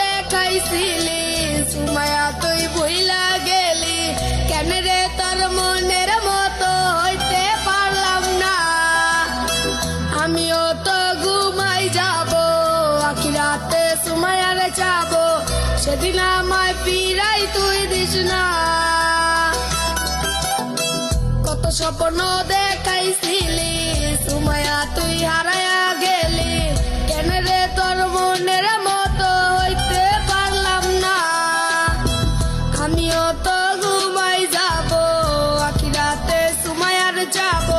দেখাইছিলি, সুমায়া তুই গেলি। কেন রে তোর মনের মতো হইতে পারলাম না? আমিও তো ঘুমাই যাব আখিরাতে সুমায়ার যাব। সেদিন আমায় পিরাই তুই দিস না। কত স্বপ্ন দেখাইছিলি যাব।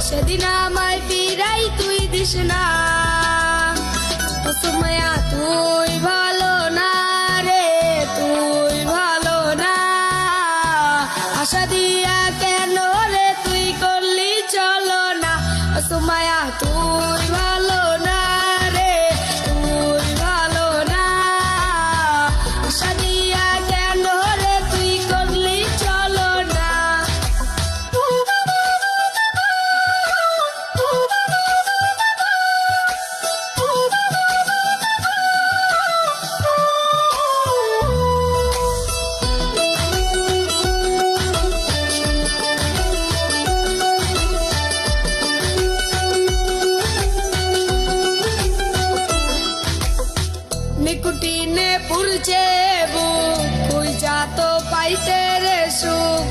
সেদিন আমায় পিরাই তুই দিস না। তুই চেবু তুই যা তো পাইতে রে সুখ।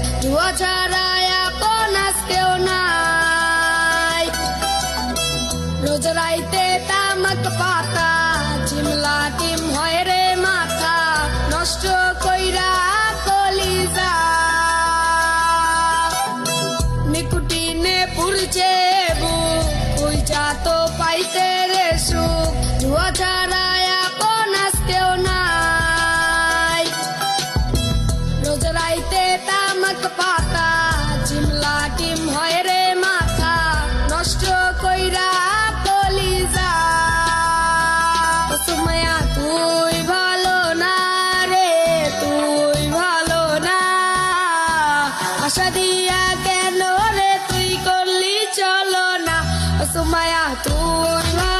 ছাড়া এখন আজ নাই। রোজ রাইতে তামাক পাতা সদিয়া কেন রে? তুই করলি চলো না। সুমায়া তুই